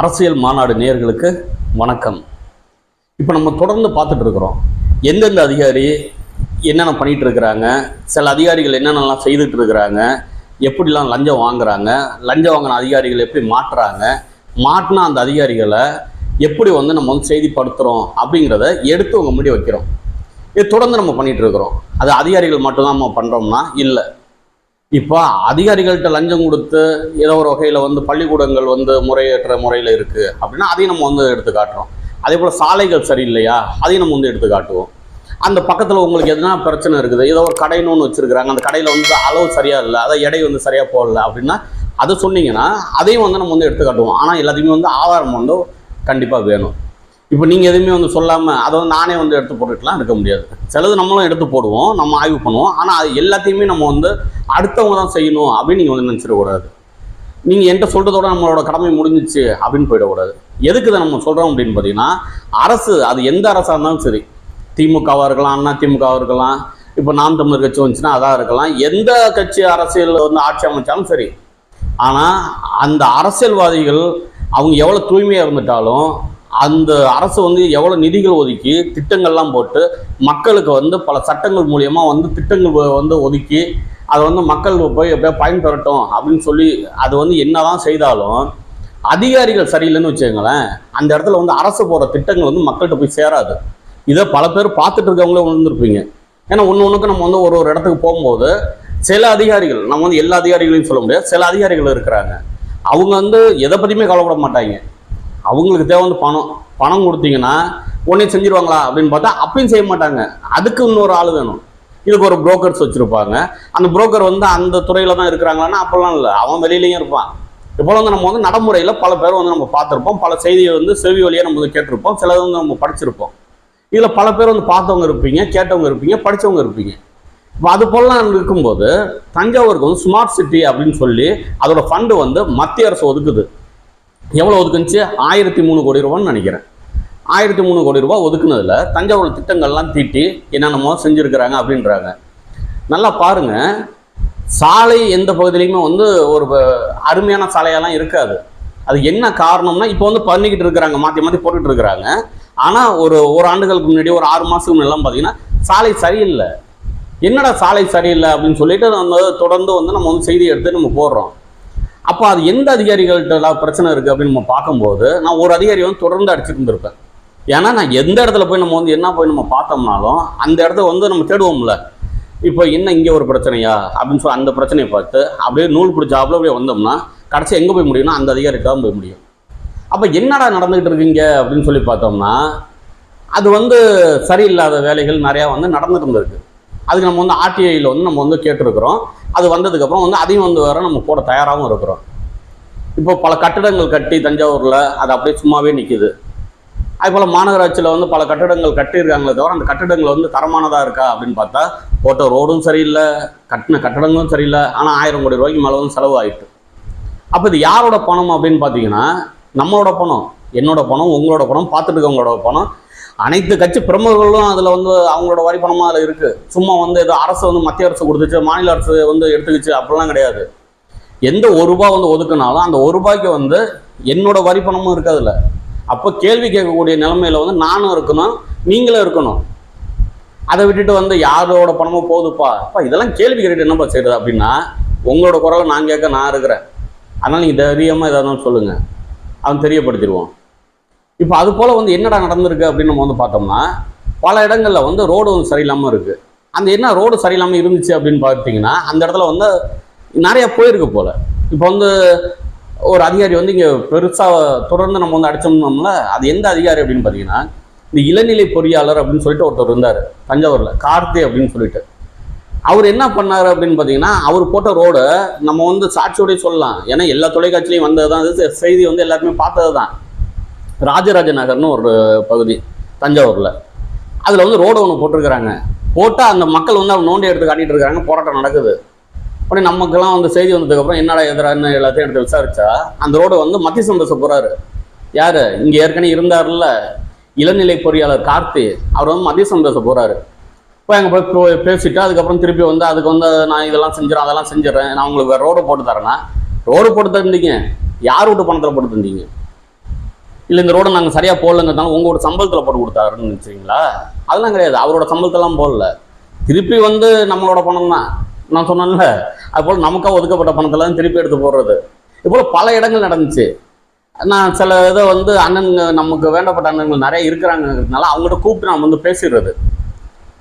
அரசியல் மாநாடு நேயர்களுக்கு வணக்கம். இப்போ நம்ம தொடர்ந்து பார்த்துட்டு இருக்கிறோம். எந்தெந்த அதிகாரி என்னென்ன பண்ணிகிட்டு இருக்கிறாங்க சில அதிகாரிகள் என்னென்னலாம் செய்துட்டு இருக்கிறாங்க எப்படிலாம் லஞ்சம் வாங்குறாங்க லஞ்சம் வாங்கின அதிகாரிகள் எப்படி மாட்டுறாங்க மாட்டினா அந்த அதிகாரிகளை எப்படி வந்து நம்ம வந்து செய்திப்படுத்துகிறோம் அப்படிங்கிறத எடுத்து உங்கள் முன்னாடி வைக்கிறோம். இது தொடர்ந்து நம்ம பண்ணிகிட்டு இருக்கிறோம். அது அதிகாரிகள் மட்டும்தான் நம்ம பண்ணுறோம்னா இல்லை. இப்போ அதிகாரிகள்கிட்ட லஞ்சம் கொடுத்து ஏதோ ஒரு வகையில் வந்து பள்ளிக்கூடங்கள் வந்து முறையற்ற முறையில் இருக்குது அப்படின்னா அதையும் நம்ம வந்து எடுத்து காட்டுறோம். அதே போல் சாலைகள் சரியில்லையா அதையும் நம்ம வந்து எடுத்து காட்டுவோம். அந்த பக்கத்தில் உங்களுக்கு எதுனா பிரச்சனை இருக்குது ஏதோ ஒரு கடைன்னு ஒன்று வச்சுருக்குறாங்க அந்த கடையில் வந்து அளவு சரியாக இல்லை அதை எடை வந்து சரியாக போடல அப்படின்னா அதை சொன்னீங்கன்னா அதையும் வந்து நம்ம வந்து எடுத்து காட்டுவோம். ஆனால் எல்லாத்தையுமே வந்து ஆதாரம் வந்து கண்டிப்பாக வேணும். இப்போ நீங்கள் எதுவுமே வந்து சொல்லாமல் அதை வந்து நானே வந்து எடுத்து போட்டுக்கலாம் இருக்க முடியாது. சிலது நம்மளும் எடுத்து போடுவோம் நம்ம ஆய்வு பண்ணுவோம். ஆனால் அது எல்லாத்தையுமே நம்ம வந்து அடுத்தவங்க தான் செய்யணும் அப்படின்னு நீங்கள் வந்து நினச்சிடக்கூடாது. நீங்கள் என்கிட்ட சொல்கிறதோட நம்மளோட கடமை முடிஞ்சிச்சு அப்படின்னு போயிடக்கூடாது. எதுக்கு இதை நம்ம சொல்கிறோம் அப்படின்னு பார்த்தீங்கன்னா அரசு அது எந்த அரசாக இருந்தாலும் சரி. திமுகவாக இருக்கலாம் அண்ணா திமுகவாக இருக்கலாம் இப்போ நாம் தமிழர் கட்சி வந்துச்சுன்னா அதாக இருக்கலாம். எந்த கட்சி அரசியல் வந்து ஆட்சி அமைச்சாலும் சரி. ஆனால் அந்த அரசியல்வாதிகள் அவங்க எவ்வளோ தூய்மையாக இருந்துட்டாலும் அந்த அரசு வந்து எவ்வளோ நிதிகள் ஒதுக்கி திட்டங்கள்லாம் போட்டு மக்களுக்கு வந்து பல சட்டங்கள் மூலியமாக வந்து திட்டங்கள் வந்து ஒதுக்கி அதை வந்து மக்கள் போய் எப்படியா பயன்பெறட்டும் அப்படின்னு சொல்லி அது வந்து என்னதான் செய்தாலும் அதிகாரிகள் சரியில்லைன்னு வச்சுக்கோங்களேன் அந்த இடத்துல வந்து அரசு போகிற திட்டங்கள் வந்து மக்கள்கிட்ட போய் சேராது. இதை பல பேர் பார்த்துட்டு இருக்கவங்களே உணர்ந்துருப்பீங்க. ஏன்னா ஒன்று ஒன்றுக்கு நம்ம வந்து ஒரு ஒரு இடத்துக்கு போகும்போது சில அதிகாரிகள் நம்ம வந்து எல்லா அதிகாரிகளையும் சொல்ல முடியாது சில அதிகாரிகள் இருக்கிறாங்க. அவங்க வந்து எதை பற்றியுமே கவலைப்பட மாட்டாங்க. அவங்களுக்கு தேவை வந்து பணம் பணம் கொடுத்தீங்கன்னா உடனே செஞ்சிருவாங்களா அப்படின்னு பார்த்தா அப்பயும் செய்ய மாட்டாங்க. அதுக்கு இன்னொரு ஆள் வேணும். இதுக்கு ஒரு புரோக்கர்ஸ் வச்சுருப்பாங்க. அந்த புரோக்கர் வந்து அந்த துறையில் தான் இருக்கிறாங்களான்னா அப்போல்லாம் இல்லை. அவன் வெளியிலையும் இருப்பான். இப்போ வந்து நம்ம வந்து நடைமுறையில் பல பேர் வந்து நம்ம பார்த்துருப்போம். பல செய்தியை வந்து செவி வழியாக நம்ம வந்து கேட்டிருப்போம். சிலது வந்து நம்ம படிச்சிருப்போம். இதில் பல பேர் வந்து பார்த்தவங்க இருப்பீங்க கேட்டவங்க இருப்பீங்க படித்தவங்க இருப்பீங்க. இப்போ அது போலலாம் இருக்கும்போது தஞ்சாவூருக்கு வந்து ஸ்மார்ட் சிட்டி அப்படின்னு சொல்லி அதோட ஃபண்டு வந்து மத்திய அரசு ஒதுக்குது. எவ்வளோ ஒதுக்குனுச்சு? ஆயிரத்தி மூணு கோடி ரூபான்னு நினைக்கிறேன். ஆயிரத்தி மூணு கோடி ரூபா ஒதுக்குனதில் தஞ்சாவூர் திட்டங்கள்லாம் தீட்டி என்னென்னமோ செஞ்சுருக்கிறாங்க அப்படின்றாங்க. நல்லா பாருங்க. சாலை எந்த பகுதியிலையுமே வந்து ஒரு அருமையான சாலையெல்லாம் இருக்காது. அது என்ன காரணம்னா இப்போ வந்து பண்ணிக்கிட்டு இருக்கிறாங்க மாற்றி மாற்றி போட்டுட்டு இருக்கிறாங்க. ஆனால் ஒரு ஒரு ஆண்டுகளுக்கு முன்னாடி ஒரு ஆறு மாதத்துக்கு முன்னாடிலாம் பார்த்தீங்கன்னா சாலை சரியில்லை. என்னடா சாலை சரியில்லை அப்படின்னு சொல்லிட்டு நம்ம தொடர்ந்து வந்து நம்ம வந்து செய்தி எடுத்து நம்ம போடுறோம். அப்போ அது எந்த அதிகாரிகள்கிட்ட பிரச்சனை இருக்குது அப்படின்னு நம்ம பார்க்கும்போது நான் ஒரு அதிகாரி வந்து தொடர்ந்து அடிச்சுட்டு இருந்திருப்பேன் ஏன்னா நான் எந்த இடத்துல போய் நம்ம வந்து என்ன போய் நம்ம பார்த்தோம்னாலும் அந்த இடத்த வந்து நம்ம தேடுவோம்ல. இப்போ என்ன இங்கே ஒரு பிரச்சனையா? அப்படின்னு சொல்லி அந்த பிரச்சனையை பார்த்து அப்படியே நூல் பிடிச்சாப்புல அப்படியே வந்தோம்னா கடைசி எங்கே போய் முடியும்னா அந்த அதிகாரிகிட்ட தான் போய் முடியும். அப்போ என்னடா நடந்துகிட்டு இருக்கீங்க அப்படின்னு சொல்லி பார்த்தோம்னா அது வந்து சரியில்லாத வேலைகள் நிறையா வந்து நடந்துட்டு இருந்திருக்கு. அதுக்கு நம்ம வந்து ஆர்டிஐயில் வந்து நம்ம வந்து கேட்டிருக்கிறோம். அது வந்ததுக்கப்புறம் வந்து அதையும் வந்து வர நம்ம போட தயாராகவும் இருக்கிறோம். இப்போ பல கட்டிடங்கள் கட்டி தஞ்சாவூரில் அது அப்படியே சும்மாவே நிற்கிது அதே போல் மாநகராட்சியில் வந்து பல கட்டிடங்கள் கட்டியிருக்காங்களே தவிர அந்த கட்டிடங்கள் வந்து தரமானதாக இருக்கா அப்படின்னு பார்த்தா போட்ட ரோடும் சரியில்லை கட்டின கட்டடங்களும் சரியில்லை. ஆனால் ஆயிரம் கோடி ரூபாய்க்கு மேலே வந்து செலவு ஆகிட்டு அப்போ இது யாரோட பணம் அப்படின்னு பார்த்தீங்கன்னா நம்மளோட பணம் என்னோட பணம் உங்களோட பணம் பார்த்துட்டு இருக்கவங்களோட பணம் அனைத்து கட்சி பிரமுகர்களும் அதில் வந்து அவங்களோட வரி பணமாக அதில் இருக்குது சும்மா வந்து ஏதோ அரசு வந்து மத்திய அரசு கொடுத்துச்சு மாநில அரசு வந்து எடுத்துக்கிச்சு அப்படிலாம் கிடையாது. எந்த ஒரு ரூபாய் வந்து ஒதுக்குனாலும் அந்த ஒரு ரூபாய்க்கு வந்து என்னோட வரி பணமும் இருக்கு அப்போ கேள்வி கேட்கக்கூடிய நிலைமையில் வந்து நானும் இருக்கணும் நீங்களும் இருக்கணும். அதை விட்டுட்டு வந்து யாரோட பணமும் போகுதுப்பா அப்பா இதெல்லாம் கேள்வி கேட்டுட்டு என்னப்பா செய்யுது அப்படின்னா உங்களோட குரலை நான் கேட்க நான் இருக்கிறேன். அதனால் நீங்கள் தைரியமாக எதாவது சொல்லுங்கள் அவன் தெரியப்படுத்திடுவோம் இப்போ அது போல் வந்து என்னடா நடந்திருக்கு அப்படின்னு நம்ம வந்து பார்த்தோம்னா பல இடங்களில் வந்து ரோடு வந்து சரியில்லாமல் இருக்குது அந்த என்ன ரோடு சரியில்லாமல் இருந்துச்சு அப்படின்னு பார்த்தீங்கன்னா அந்த இடத்துல வந்து நிறையா போயிருக்கு போல். இப்போ வந்து ஒரு அதிகாரி வந்து இங்கே பெருசாக தொடர்ந்து நம்ம வந்து அடித்தோம்னோம்ல அது எந்த அதிகாரி அப்படின்னு பார்த்தீங்கன்னா இந்த இளநிலை பொறியாளர் அப்படின்னு சொல்லிட்டு ஒருத்தர் இருந்தார் தஞ்சாவூரில் கார்த்தி அப்படின்னு சொல்லிட்டு. அவர் என்ன பண்ணார் அப்படின்னு பார்த்தீங்கன்னா அவர் போட்ட ரோடை நம்ம வந்து சாட்சியோடய சொல்லலாம். ஏன்னா எல்லா தொலைக்காட்சிலையும் வந்தது தான் செய்தி வந்து எல்லாருமே பார்த்தது தான் ராஜராஜ நகர்னு ஒரு பகுதி தஞ்சாவூரில். அதில் வந்து ரோடு ஒன்று போட்டிருக்கிறாங்க. போட்டால் அந்த மக்கள் வந்து அவங்க நோண்டி எடுத்து காட்டிட்டு இருக்காங்க போராட்டம் நடக்குது. உடனே நமக்கெல்லாம் வந்து செய்தி வந்ததுக்கப்புறம் என்னடா எதிரான்னு எல்லாத்தையும் எடுத்து விசாரிச்சா அந்த ரோடு வந்து மத்திய சந்தோஷம் போகிறாரு யார்? இங்கே ஏற்கனவே இருந்தார்ல இளநிலை பொறியாளர் கார்த்தி. அவர் வந்து மத்திய சந்தோஷம் போகிறாரு போய் அங்கே போய் போ- பேசிட்டு அதுக்கப்புறம் திருப்பி வந்து அதுக்கு வந்து நான் இதெல்லாம் செஞ்சிடறேன் அதெல்லாம் செஞ்சிடறேன் நான் உங்களுக்கு ரோடு போட்டு தரேன்னா ரோடு போட்டு தந்தீங்க. யார் வீட்டு பணத்தில் போட்டு தந்தீங்க? இல்லை இந்த ரோடை நாங்கள் சரியாக போடலங்கிறதுனால உங்களோட சம்பளத்தில் போட்டு கொடுத்தாருன்னு நினச்சிங்களா? அதெல்லாம் கிடையாது. அவரோட சம்பளத்தெல்லாம் போடல. திருப்பி வந்து நம்மளோட பணம் தான் நான் சொன்னேன்ல அதுபோல் நமக்காக ஒதுக்கப்பட்ட பணத்தெல்லாம் திருப்பி எடுத்து போடுறது. இதுபோல் பல இடங்கள் நடந்துச்சு. நான் சில இதை வந்து அண்ணனுங்க நமக்கு வேண்டப்பட்ட அண்ணன்கள் நிறைய இருக்கிறாங்கிறதுனால அவங்ககிட்ட கூப்பிட்டு நான் வந்து பேசிடுறது.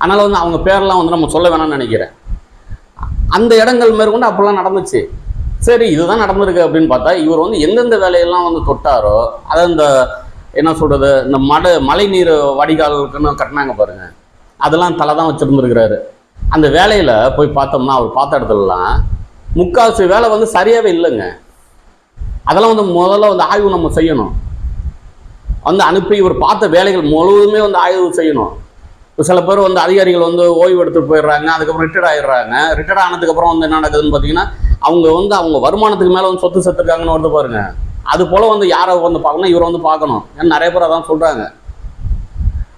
அதனால் வந்து அவங்க பேரெல்லாம் வந்து நம்ம சொல்ல வேணாம்னு நினைக்கிறேன். அந்த இடங்கள் மேற்கொண்டு அப்போல்லாம் நடந்துச்சு. சரி இதுதான் நடந்திருக்கு அப்படின்னு பார்த்தா இவர் வந்து எந்தெந்த வேலையெல்லாம் வந்து தொட்டாரோ அதை இந்த என்ன சொல்கிறது இந்த மட மழை நீர் வடிகாலுக்குன்னு கட்டினாங்க பாருங்க. அதெல்லாம் தலை தான் வச்சுருந்துருக்கிறாரு. அந்த வேலையில் போய் பார்த்தோம்னா அவர் பார்த்த இடத்துலலாம் முக்கால்வாசி வேலை வந்து சரியாகவே இல்லைங்க. அதெல்லாம் வந்து முதல்ல வந்து ஆய்வு நம்ம செய்யணும். வந்து அனுப்பி இவர் பார்த்த வேலைகள் முழுவதுமே வந்து ஆய்வு செய்யணும். சில பேர் வந்து அதிகாரிகள் வந்து ஓய்வு எடுத்துட்டு போயிடுறாங்க அதுக்கப்புறம் ரிட்டையர்ட் ஆயிடுறாங்க. ரிட்டையர்ட் ஆனதுக்கப்புறம் வந்து என்ன நடக்குதுன்னு பார்த்தீங்கன்னா அவங்க வந்து அவங்க வருமானத்துக்கு மேலே வந்து சொத்து செத்துருக்காங்கன்னு வந்து பாருங்க. அது போல் வந்து யாரை வந்து பார்க்கணும்? இவரை வந்து பார்க்கணும். ஏன்னா நிறைய பேர் அதான் சொல்கிறாங்க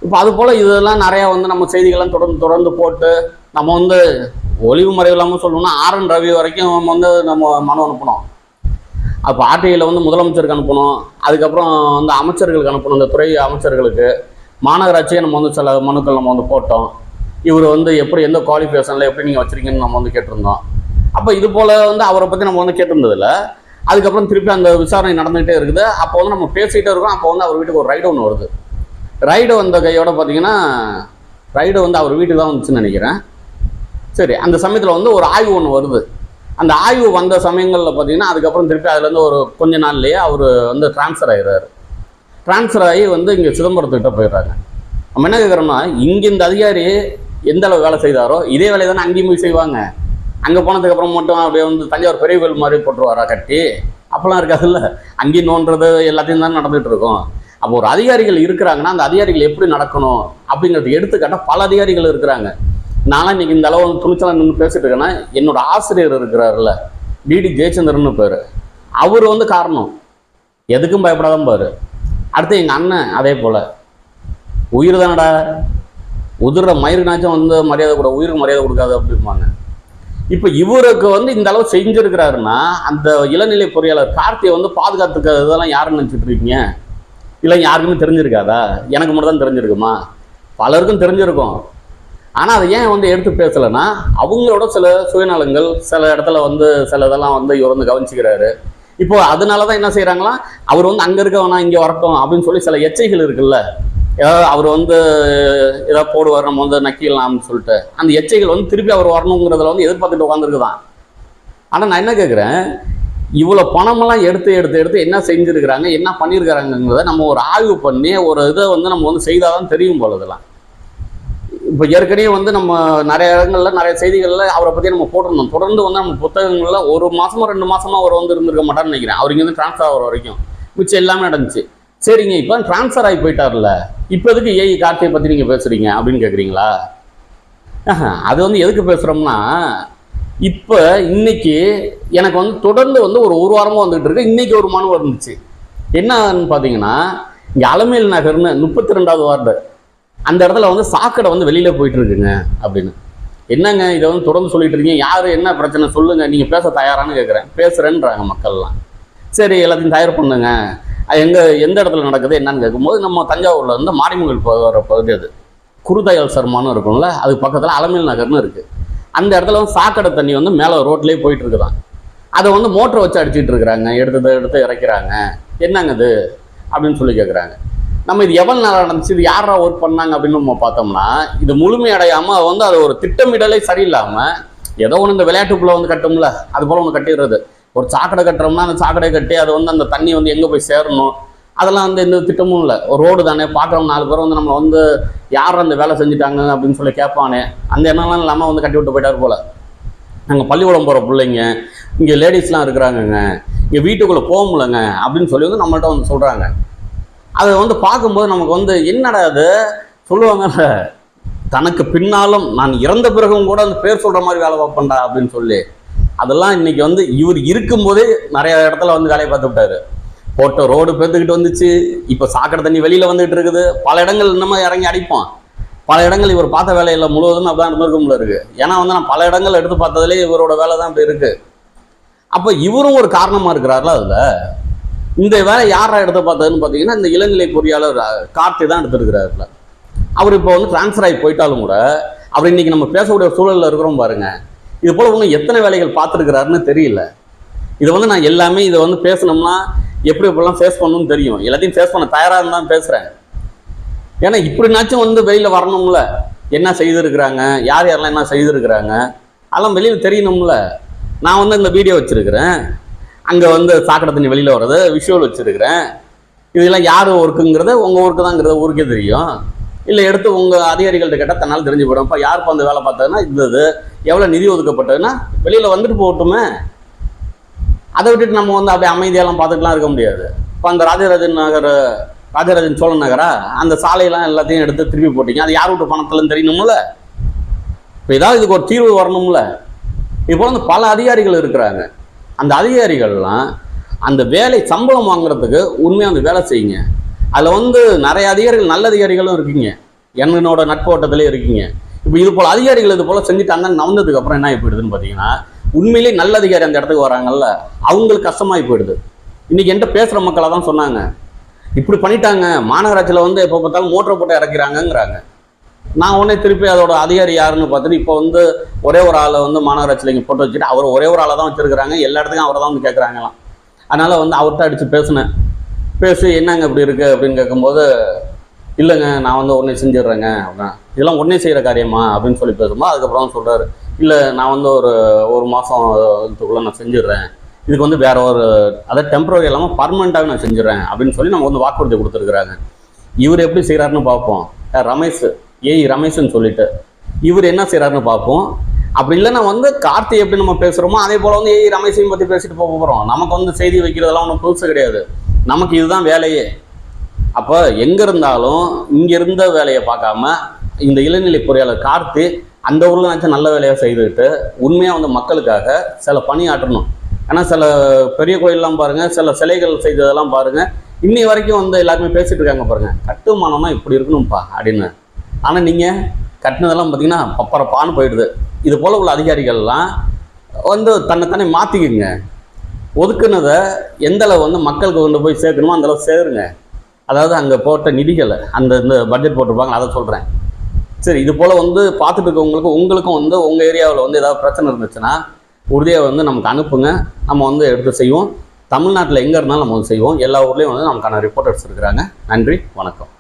இப்போ அது போல் இதெல்லாம் நிறையா வந்து நம்ம செய்திகள்லாம் தொடர்ந்து தொடர்ந்து போட்டு நம்ம வந்து ஒளிவு மறைவு இல்லாமல் சொல்லணும்னா ஆர் என் ரவி வரைக்கும் நம்ம வந்து நம்ம மனம் அனுப்பணும். அப்போ ஆர்டிஐயில் வந்து முதலமைச்சருக்கு அனுப்பணும். அதுக்கப்புறம் வந்து அமைச்சர்களுக்கு அனுப்பணும். இந்த துறை அமைச்சர்களுக்கு மாநகராட்சியை நம்ம வந்து சில மனுக்கள் நம்ம வந்து போட்டோம். இவர் வந்து எப்படி எந்த குவாலிஃபிகேஷனில் எப்படி நீங்கள் வச்சுருக்கீங்கன்னு நம்ம வந்து கேட்டிருந்தோம். அப்போ இது போல் வந்து அவரை பற்றி நம்ம வந்து கேட்டிருந்ததில்ல. அதுக்கப்புறம் திருப்பி அந்த விசாரணை நடந்துகிட்டே இருக்குது. அப்போ வந்து நம்ம பேசிகிட்டே இருக்கோம். அப்போ வந்து அவர் வீட்டுக்கு ஒரு ரைடு ஒன்று வருது. ரைடு வந்த கையோட பார்த்தீங்கன்னா ரைடு வந்து அவர் வீட்டுக்கு தான் வந்துச்சுன்னு நினைக்கிறேன். சரி அந்த சமயத்தில் வந்து ஒரு ஆய்வு ஒன்று வருது. அந்த ஆய்வு வந்த சமயங்களில் பார்த்தீங்கன்னா அதுக்கப்புறம் திருப்பி அதுலேருந்து ஒரு கொஞ்ச நாள்லேயே அவர் வந்து ட்ரான்ஸ்ஃபர் ஆகிடுறாரு ட்ரான்ஸ்ஃபர் ஆகி வந்து இங்கே சிதம்பரத்துக்கிட்ட போயிடுறாங்க. நம்ம என்ன கேட்குறோம்னா இங்கே இந்த அதிகாரி எந்த அளவு வேலை செய்தாரோ இதே வேலையை தானே அங்கேயும் போய் செய்வாங்க. அங்கே போனதுக்கப்புறம் மட்டும் அப்படியே வந்து தஞ்சாவூர் பெரிய கோயில் மாதிரி போட்டுருவாரா கட்டி? அப்போல்லாம் இருக்காதுல்ல. அங்கேயும் நோண்டுறது எல்லாத்தையும் தான் நடந்துகிட்டு இருக்கும். அப்போ ஒரு அதிகாரிகள் இருக்கிறாங்கன்னா அந்த அதிகாரிகள் எப்படி நடக்கணும் அப்படிங்கிறது எடுத்துக்காட்டால் பல அதிகாரிகள் இருக்கிறாங்க. நானும் இன்றைக்கி இந்த அளவு வந்து துணிச்சலாக நின்று பேசிட்டு இருக்கேன்னா என்னோட ஆசிரியர் இருக்கிறாருல்ல டிடி ஜெயச்சந்திரன் பேர். அவர் வந்து காரணம். எதுக்கும் பயப்படாதான் பாரு. அடுத்து எங்கள் அண்ணன் அதே போல். உயிர் தானடா. உதிர மயிருக்குனாச்சும் வந்து மரியாதை கூட உயிருக்கு மரியாதை கொடுக்காது அப்படிம்பாங்க. இப்போ இவருக்கு வந்து இந்த அளவு செஞ்சிருக்கிறாருன்னா அந்த இளநிலை பொறியாளர் கார்த்தியை வந்து பாதுகாத்துக்க இதெல்லாம் யாருன்னு நினச்சிட்டு இருக்கீங்க? இல்லை யாருக்குமே தெரிஞ்சிருக்காதா? எனக்கு மட்டும் தான் தெரிஞ்சிருக்குமா? பலருக்கும் தெரிஞ்சிருக்கும். ஆனால் அதை ஏன் வந்து எடுத்து பேசலைன்னா அவங்களோட சில சுயநலங்கள் சில இடத்துல வந்து சில இதெல்லாம் வந்து இவர் வந்து கவனிச்சுக்கிறாரு. இப்போ அதனால தான் என்ன செய்கிறாங்களா அவர் வந்து அங்கே இருக்க வேணாம் இங்கே வரட்டும் அப்படின்னு சொல்லி சில எச்சைகள் இருக்குல்ல? ஏதாவது அவர் வந்து ஏதாவது போடுவார் நம்ம வந்து நக்கிடலாம்னு சொல்லிட்டு. அந்த எச்சைகள் வந்து திருப்பி அவர் வரணுங்கிறதுல வந்து எதிர்பார்த்துட்டு உட்காந்துருக்குதான் ஆனால் நான் என்ன கேட்குறேன் இவ்வளோ பணமெல்லாம் எடுத்து எடுத்து எடுத்து என்ன செஞ்சுருக்கிறாங்க என்ன பண்ணியிருக்கிறாங்கங்கிறத நம்ம ஒரு ஆய்வு பண்ணி ஒரு இதை வந்து நம்ம வந்து செய்தால் தான் தெரியும் போல இதெல்லாம். இப்போ ஏற்கனவே வந்து நம்ம நிறைய இடங்களில் நிறைய செய்திகளில் அவரை பற்றி நம்ம போட்டிருந்தோம். தொடர்ந்து வந்து நம்ம புத்தகங்களில் ஒரு மாதமோ ரெண்டு மாதமாக அவர் வந்து இருந்திருக்க மாட்டார்னு நினைக்கிறேன். அவர் இங்கேருந்து ட்ரான்ஸ்ஃபர் ஆகிற வரைக்கும். மிச்சம் எல்லாமே நடந்துச்சு. சரிங்க இப்போ ட்ரான்ஸ்ஃபர் ஆகி போயிட்டார்ல. இப்போ எதுக்கு ஏஐ கார்த்தியை பற்றி நீங்கள் பேசுகிறீங்க அப்படின்னு கேட்குறீங்களா அது வந்து எதுக்கு பேசுகிறோம்னா இப்போ இன்னைக்கு எனக்கு வந்து தொடர்ந்து வந்து ஒரு ஒரு வாரமாக வந்துகிட்டு இருக்கு. இன்னைக்கு ஒரு மனு வந்துச்சு. என்னன்னு பார்த்தீங்கன்னா இங்கே அலமேல் நகர்னு முப்பத்தி ரெண்டாவது வார்டு. அந்த இடத்துல வந்து சாக்கடை வந்து வெளியில் போயிட்டு இருக்குங்க அப்படின்னு. என்னங்க இதை வந்து தொடர்ந்து சொல்லிட்டு இருக்கீங்க? யார் என்ன பிரச்சனை? சொல்லுங்கள் நீங்கள் பேச தயாரான்னு கேட்குறேன் பேசுகிறேன்றாங்க மக்கள்லாம். சரி எல்லாத்தையும் தயார் பண்ணுங்க. எங்க எந்த இடத்துல நடக்குது என்னன்னு கேட்கும்போது நம்ம தஞ்சாவூர்ல இருந்து மாரிமங்கல் போகிற பகுதி அது. குருதயால் சர்மான்னு இருக்கும்ல அது பக்கத்துல அலமேல் நகர்னு இருக்கு. அந்த இடத்துல வந்து சாக்கடை தண்ணி வந்து மேலே ரோட்லேயே போயிட்டு இருக்குதான் அதை வந்து மோட்டரை வச்சு அடிச்சுட்டு இருக்கிறாங்க எடுத்து எடுத்து இறக்கிறாங்க. என்னங்க இது? அப்படின்னு சொல்லி கேட்குறாங்க நம்ம இது எவ்வளவு நேரம் நடந்துச்சு? இது யாரா ஒர்க் பண்ணாங்க அப்படின்னு நம்ம பார்த்தோம்னா இது முழுமையடையாமல் வந்து அது ஒரு திட்டமிடலே சரியில்லாம ஏதோ ஒன்று இந்த விளையாட்டுக்குள்ள வந்து கட்டும்ல அது போல ஒன்று கட்டிடுறது. ஒரு சாக்கடை கட்டுறோம்னா அந்த சாக்கடை கட்டி அது வந்து அந்த தண்ணி வந்து எங்கே போய் சேரணும்? அதெல்லாம் வந்து எந்த திட்டமும் இல்லை. ஒரு ரோடு தானே. பார்க்குறோம் நாலு பேர் வந்து நம்மளை வந்து யார் அந்த வேலை செஞ்சுட்டாங்க அப்படின்னு சொல்லி கேட்பானே. அந்த எண்ணம்லாம் இல்லாமல் வந்து கட்டி விட்டு போயிட்டார் போல். நாங்கள் பள்ளிக்கூடம் போகிற பிள்ளைங்க இங்கே லேடிஸ்லாம் இருக்கிறாங்கங்க. இங்கே வீட்டுக்குள்ளே போக முடியலங்க அப்படின்னு சொல்லி வந்து நம்மள்ட்ட வந்து சொல்கிறாங்க அதை வந்து பார்க்கும்போது நமக்கு வந்து என்னடா அது சொல்லுவாங்கல்ல தனக்கு பின்னாலும் நான் இறந்த பிறகும் கூட அந்த பேர் சொல்கிற மாதிரி வேலை பார்ப்பேன்டா அப்படின்னு சொல்லி. அதெல்லாம் இன்னைக்கு வந்து இவர் இருக்கும்போதே நிறைய இடத்துல வந்து வேலையை பார்த்து விட்டாரு. போட்ட ரோடு பெற்றுக்கிட்டு வந்துச்சு. இப்போ சாக்கடை தண்ணி வெளியில் வந்துகிட்டு இருக்குது. பல இடங்கள் இன்னமும் இறங்கி அடிப்போம். பல இடங்கள் இவர் பார்த்த வேலையில் முழுவதும் அப்படிதான் இருந்திருக்கும்ல இருக்கு. ஏன்னா வந்து நான் பல இடங்கள் எடுத்து பார்த்ததுலேயே இவரோட வேலை தான் இப்படி இருக்கு. அப்போ இவரும் ஒரு காரணமாக இருக்கிறார்ல அதில்? இந்த வேலை யாரா எடுத்து பார்த்ததுன்னு பார்த்தீங்கன்னா இந்த இளநிலை பொறியாளர் கார்த்தி தான் எடுத்திருக்கிறாருல. அவர் இப்போ வந்து ட்ரான்ஸ்ஃபர் ஆகி போயிட்டாலும் கூட அவர் இன்னைக்கு நம்ம பேசக்கூடிய சூழலில் இருக்கிறோம் பாருங்கள் இது போல இன்னும் எத்தனை வேலைகள் பார்த்துருக்கிறாருன்னு தெரியல. இது வந்து நான் எல்லாமே இதை வந்து பேசணும்னா எப்படி எப்படிலாம் ஃபேஸ் பண்ணணும்னு தெரியும். எல்லாத்தையும் ஃபேஸ் பண்ண தயாராக இருந்தான் பேசுகிறேன் ஏன்னா இப்படினாச்சும் வந்து வெளியில் வரணும்ல. என்ன செய்திருக்கிறாங்க? யார் யாரெல்லாம் என்ன செய்திருக்கிறாங்க? அதெல்லாம் வெளியில் தெரியணும்ல. நான் வந்து இந்த வீடியோ வச்சுருக்கிறேன். அங்கே வந்து சாக்கடை தண்ணி வெளியில் வர்றது விஷுவல் வச்சுருக்கிறேன். இதெல்லாம் யார் ஒர்க்குங்கிறது உங்கள் ஒர்க்கு தாங்கிறத ஊருக்கே தெரியும். இல்லை எடுத்து உங்கள் அதிகாரிகள்ட்ட கேட்டால் தன்னால் தெரிஞ்சு போயிடும். இப்போ யாருக்கு அந்த வேலை பார்த்ததுன்னா இது இது எவ்வளோ நிதி ஒதுக்கப்பட்டதுன்னா வெளியில் வந்துட்டு போகட்டுமே. அதை விட்டுட்டு நம்ம வந்து அப்படியே அமைதியெல்லாம் பார்த்துட்டுலாம் இருக்க முடியாது. இப்போ அந்த ராஜராஜன் நகர் ராஜராஜன் சோழன் நகரா அந்த சாலையெல்லாம் எல்லாத்தையும் எடுத்து திருப்பி போட்டீங்க. அது யார் விட்டு பணத்துலன்னு தெரியணும்ல? இப்போ ஏதாவது இதுக்கு ஒரு தீர்வு வரணும்ல? இப்போ வந்து பல அதிகாரிகள் இருக்கிறாங்க. அந்த அதிகாரிகள்லாம் அந்த வேலை சம்பளம் வாங்குறதுக்கு உண்மையாக அந்த வேலை செய்யுங்க. அதில் வந்து நிறைய அதிகாரிகள் நல்ல அதிகாரிகளும் இருக்கீங்க. என்னோட நட்போட்டத்திலே இருக்கீங்க. இப்போ இது போல் அதிகாரிகள் இது போல் செஞ்சுட்டாங்கன்னு நவந்ததுக்கு அப்புறம் என்ன ஆகி போயிடுதுன்னு பார்த்தீங்கன்னா உண்மையிலேயே நல்ல அதிகாரி அந்த இடத்துக்கு வராங்கல்ல அவங்களுக்கு கஷ்டமாகி போயிடுது. இன்றைக்கி என்கிட்ட பேசுகிற மக்களை தான் சொன்னாங்க. இப்படி பண்ணிட்டாங்க மாநகராட்சியில் வந்து எப்போ பார்த்தாலும் மோட்டரை போட்டு இறக்கிறாங்கங்கிறாங்க. நான் உடனே திருப்பி அதோட அதிகாரி யாருன்னு பார்த்துட்டு இப்போ வந்து ஒரே ஒரு ஆளை வந்து மாநகராட்சியில் இங்கே போட்டு வச்சுட்டு அவர் ஒரே ஒரு ஆளை தான் வச்சுருக்கிறாங்க எல்லா இடத்துக்கும் அவரை தான் வந்து கேட்குறாங்களாம் அதனால் வந்து அவர்கிட்ட அடித்து பேசினேன். பேசி என்னங்க இப்படி இருக்குது அப்படின்னு கேட்கும்போது இல்லைங்க நான் வந்து உடனே செஞ்சிடுறேங்க. அப்படின்னா இதெல்லாம் உடனே செய்கிற காரியமா? அப்படின்னு சொல்லி பேசும்போது அதுக்கப்புறம் சொல்கிறாரு இல்லை நான் வந்து ஒரு ஒரு மாதம் இதுக்குள்ளே நான் செஞ்சிடுறேன். இதுக்கு வந்து வேற ஒரு அதாவது டெம்பரரி இல்லாமல் பர்மனெண்ட்டாகவே நான் செஞ்சிடறேன். அப்படின்னு சொல்லி நம்ம வந்து வாக்குறுதி கொடுத்துருக்குறாங்க. இவர் எப்படி செய்கிறாருன்னு பார்ப்போம். ரமேஷ் ஏய் ரமேஷ்னு சொல்லிட்டு. இவர் என்ன செய்கிறாருன்னு பார்ப்போம். அப்படி இல்லைன்னா வந்து கார்த்தி எப்படி நம்ம பேசுகிறோமோ அதே போல் வந்து ஏய் ரமேஷையும் பற்றி பேசிட்டு போக போகிறோம் நமக்கு வந்து செய்தி வைக்கிறதெல்லாம் ஒன்றும் புதுசு கிடையாது. நமக்கு இதுதான் வேலையே. அப்போ எங்கே இருந்தாலும் இங்கே இருந்த வேலையை பார்க்காம இந்த இளநிலை பொறியாளர் கார்த்து அந்த ஊரில் நினச்சா நல்ல வேலையாக செய்துக்கிட்டு உண்மையாக வந்து மக்களுக்காக சில பணியாற்றணும் ஏன்னா சில பெரிய கோயிலெலாம் பாருங்கள் சில சிலைகள் செய்ததெல்லாம் பாருங்கள் இன்னி வரைக்கும் வந்து எல்லாருமே பேசிகிட்டு இருக்காங்க பாருங்கள் கட்டுமானம்னா இப்படி இருக்கணும்ப்பா அப்படின்னு. ஆனால் நீங்கள் கட்டினதெல்லாம் பார்த்தீங்கன்னா பப்பரப்பான்னு போயிடுது. இது போல் உள்ள அதிகாரிகள்லாம் வந்து தன்னைத்தானே மாற்றிக்குங்க ஒதுக்குனதை எந்த அளவு வந்து மக்களுக்கு கொண்டு போய் சேர்க்கணுமோ அந்தளவு சேருங்க. அதாவது அங்கே போட்ட நிதிகளை அந்த இந்த பட்ஜெட் போட்டிருப்பாங்க அதை சொல்கிறேன் சரி இது போல் வந்து பார்த்துட்டு இருக்கவங்களுக்கு உங்களுக்கும் வந்து உங்கள் ஏரியாவில் வந்து ஏதாவது பிரச்சனை இருந்துச்சுன்னா உறுதியாக வந்து நமக்கு அனுப்புங்க. நம்ம வந்து எடுத்து செய்வோம். தமிழ்நாட்டில் எங்கே இருந்தாலும் நம்ம வந்து செய்வோம். எல்லா ஊர்லேயும் வந்து நமக்கான ரிப்போர்ட்டர்ஸ் இருக்கிறாங்க நன்றி வணக்கம்.